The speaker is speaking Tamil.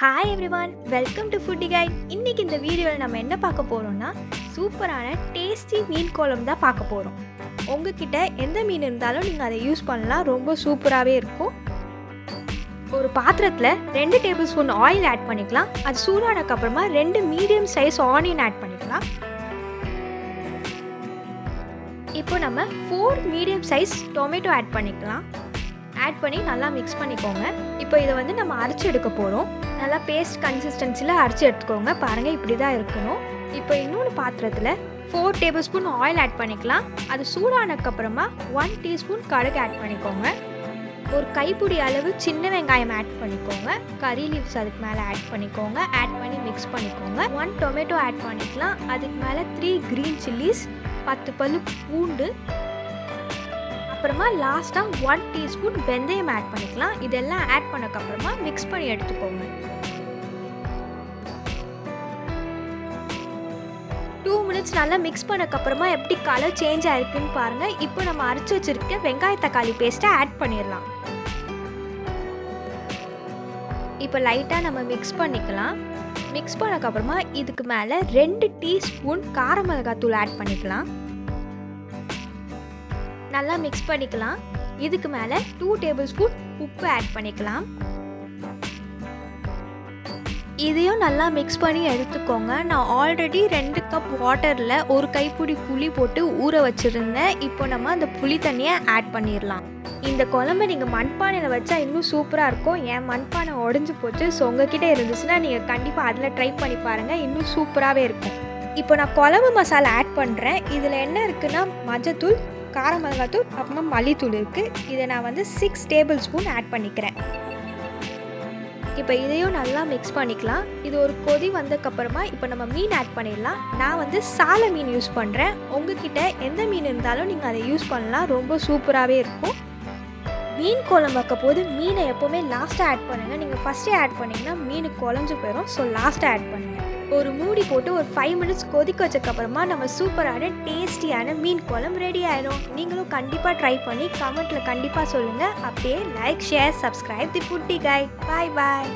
Hi everyone welcome to foodie guide இன்றைக்கி இந்த வீடியோவில் நம்ம என்ன பார்க்க போகிறோம்னா சூப்பரான டேஸ்டி மீன் குழம்பு தான் பார்க்க போகிறோம் உங்ககிட்ட எந்த மீன் இருந்தாலும் நீங்கள் அதை யூஸ் பண்ணலாம். ரொம்ப சூப்பராகவே இருக்கும். ஒரு பாத்திரத்தில் ரெண்டு டேபிள் ஸ்பூன் ஆயில் ஆட் பண்ணிக்கலாம். அது சூடானக்கப்புறமா ரெண்டு மீடியம் சைஸ் ஆனியன் ஆட் பண்ணிக்கலாம். இப்போ நம்ம four medium size tomato add பண்ணிக்கலாம். ஆட் பண்ணி நல்லா மிக்ஸ் பண்ணிக்கோங்க. இப்போ இதை வந்து நம்ம அரைச்சி எடுக்க போகிறோம் நல்லா பேஸ்ட் கன்சிஸ்டன்சியில் அரைச்சி எடுத்துக்கோங்க. பாருங்கள் இப்படி தான் இருக்கணும். இப்போ இன்னொரு பாத்திரத்தில் four tablespoon oil add பண்ணிக்கலாம். அது சூடானதுக்கப்புறமா ஒன் டீஸ்பூன் கடுகு ஆட் பண்ணிக்கோங்க. ஒரு கைப்பிடி அளவு சின்ன வெங்காயம் ஆட் பண்ணிக்கோங்க. கறி லீவ்ஸ் அதுக்கு மேலே ஆட் பண்ணிக்கோங்க. ஆட் பண்ணி மிக்ஸ் பண்ணிக்கோங்க. ஒன் டொமேட்டோ ஆட் பண்ணிக்கலாம். அதுக்கு மேலே த்ரீ க்ரீன் சில்லிஸ் பத்து பல்லு பூண்டு அப்புறமா லாஸ்ட்டாக ஒன் டீஸ்பூன் வெந்தயம் ஆட் பண்ணிக்கலாம். இதெல்லாம் ஆட் பண்ணக்கப்புறமா மிக்ஸ் பண்ணி எடுத்துக்கோங்க. டூ மினிட்ஸ் நல்லா மிக்ஸ் பண்ணக்கப்புறமா எப்படி கலர் சேஞ்ச் ஆயிருக்குன்னு பாருங்கள் இப்போ நம்ம அரைச்சி வச்சுருக்க வெங்காய தக்காளி பேஸ்ட்டை ஆட் பண்ணிடலாம். இப்போ லைட்டாக நம்ம மிக்ஸ் பண்ணிக்கலாம். மிக்ஸ் பண்ணக்கப்புறமா இதுக்கு மேலே ரெண்டு டீஸ்பூன் கார மிளகாத்தூள் ஆட் பண்ணிக்கலாம். நல்லா மிக்ஸ் பண்ணிக்கலாம். இதுக்கு மேலே டூ டேபிள் ஸ்பூன் உப்பு ஆட் பண்ணிக்கலாம். இதையும் நல்லா மிக்ஸ் பண்ணி எடுத்துக்கோங்க. நான் ஆல்ரெடி ரெண்டு கப் வாட்டரில் ஒரு கைப்பிடி புளி போட்டு ஊற வச்சுருந்தேன். இப்போ நம்ம அந்த புளி தண்ணியை ஆட் பண்ணிடலாம் இந்த குழம்பு நீங்கள் மண்பானையில் வச்சா இன்னும் சூப்பராக இருக்கும். என் மண்பானை உடஞ்சி போச்சு. ஸோ உங்ககிட்ட இருந்துச்சுன்னா நீங்கள் கண்டிப்பாக அதில் ட்ரை பண்ணி பாருங்கள் இன்னும் சூப்பராகவே இருக்கும். இப்போ நான் குழம்பு மசாலா ஆட் பண்ணுறேன் இதில் என்ன இருக்குன்னா மஞ்சத்தூள் கார மிளகாத்தூள் அப்புறமா மல்லித்தூள் இருக்குது இதை நான் வந்து சிக்ஸ் டேபிள் ஸ்பூன் ஆட் பண்ணிக்கிறேன். இப்போ இதையும் நல்லா மிக்ஸ் பண்ணிக்கலாம். இது ஒரு கொதி வந்ததுக்கப்புறமா இப்போ நம்ம மீன் ஆட் பண்ணிடலாம். நான் வந்து சாலை மீன் யூஸ் பண்ணுறேன் உங்ககிட்ட எந்த மீன் இருந்தாலும் நீங்கள் அதை யூஸ் பண்ணலாம். ரொம்ப சூப்பராகவே இருக்கும். மீன் குழம்பு வைக்க போது மீனை எப்போவுமே லாஸ்ட்டாக ஆட் பண்ணுங்கள் நீங்கள் ஃபஸ்ட்டே ஆட் பண்ணிங்கன்னா மீன் குழஞ்சு போயிடும் ஸோ லாஸ்ட்டாக ஆட் பண்ணுங்கள் ஒரு மூடி போட்டு ஒரு ஃபைவ் மினிட்ஸ் கொதிக்க வச்சக்கப்புறமா நம்ம சூப்பரான டேஸ்டியான மீன் குழம்பு ரெடி ஆயிடும் நீங்களும் கண்டிப்பாக ட்ரை பண்ணி கமெண்ட்டில் கண்டிப்பாக சொல்லுங்கள் அப்படியே like share subscribe the foodie guy bye bye